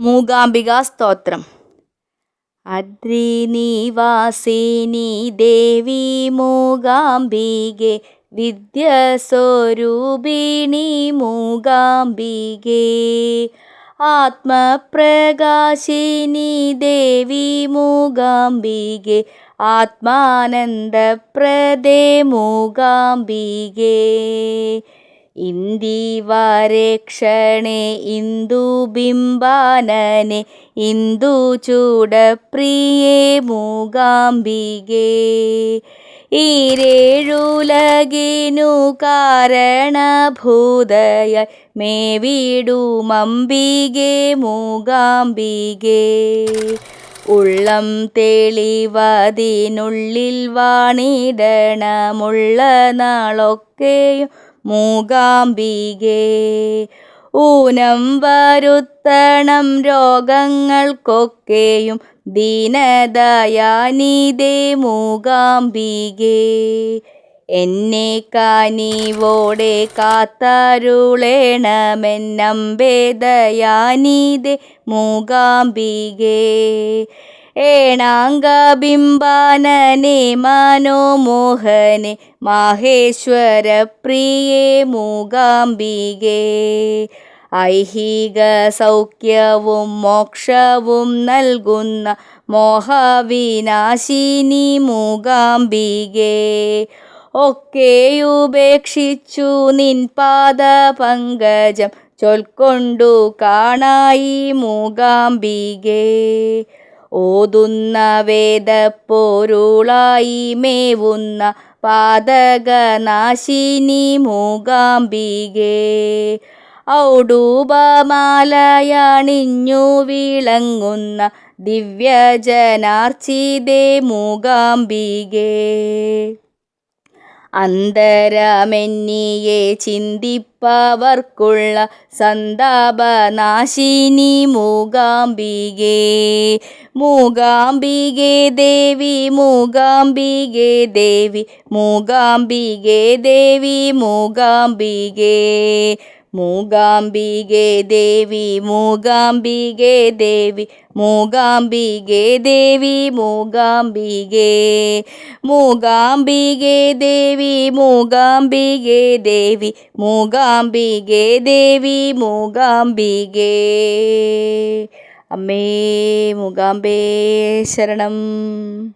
മൂകാംബികാ സ്തോത്രം. അദ്രിനിവാസിനി ദേവി മൂകാംബികെ വിദ്യസ്വരൂപിണി മൂകാംബികെ. ആത്മപ്രകാശിനി ദേവി മൂകാംബികെ ആത്മാനന്ദപ്രദേ മൂകാംബികേ. ഇന്ദിവരക്ഷണേ ഇന്ദുബിംബാനനെ ഇന്ദുചൂടപ്രിയേ മൂകാംബികേ. ഈരേഴുലകിനു കാരണഭൂതയ മേവിടുമംബികേ മൂകാംബികേ. ഉള്ളം തെളിവതിനുള്ളിൽ വാണിടണമുള്ള നാളൊക്കെയും മൂകാംബികേ. ഊനം വരുത്തണം രോഗങ്ങൾക്കൊക്കെയും ദീനദയാനിതേ മൂകാംബികേ. എന്നെ കാനീവോടെ കാത്തരുളേണമെന്നമ്പേദയാനിതേ മൂകാംബികേ. ഏണാംഗബിംബാനനെ മനോമോഹനെ മാഹേശ്വര പ്രിയേ മൂകാംബികേ. ഐഹിക സൗഖ്യവും മോക്ഷവും നൽകുന്ന മോഹവിനാശിനി മൂകാംബികേ. ഒക്കെയുപേക്ഷിച്ചു നിൻ പാദ പങ്കജം ചൊൽക്കൊണ്ടു കാണായി മൂകാംബികേ. ഓതുന്ന വേദപ്പോരുളായി മേവുന്ന പാതകനാശിനി മൂകാംബികേ. ഔഡൂപമാലയണിഞ്ഞു വിളങ്ങുന്ന ദിവ്യജനാർച്ചിതേ മൂകാംബികേ. അന്തരമെന്നിയെ ചിന്തിപ്പവർക്കുള്ള സന്താപനാശിനി മൂകാംബികേ മൂകാംബികേ ദേവി മൂകാംബികേ ദേവി മൂകാംബികേ ദേവി മൂകാംബികേ. മൂകാംബികേ ദേവി മൂകാംബികേ ദേവി മൂകാംബികേ ദേവി മൂകാംബികേ മൂകാംബികേ ദേവി മൂകാംബികേ ദേവി മൂകാംബികേ ദേവി മൂകാംബികേ. അമ്മേ മൂകാംബേ ശരണം.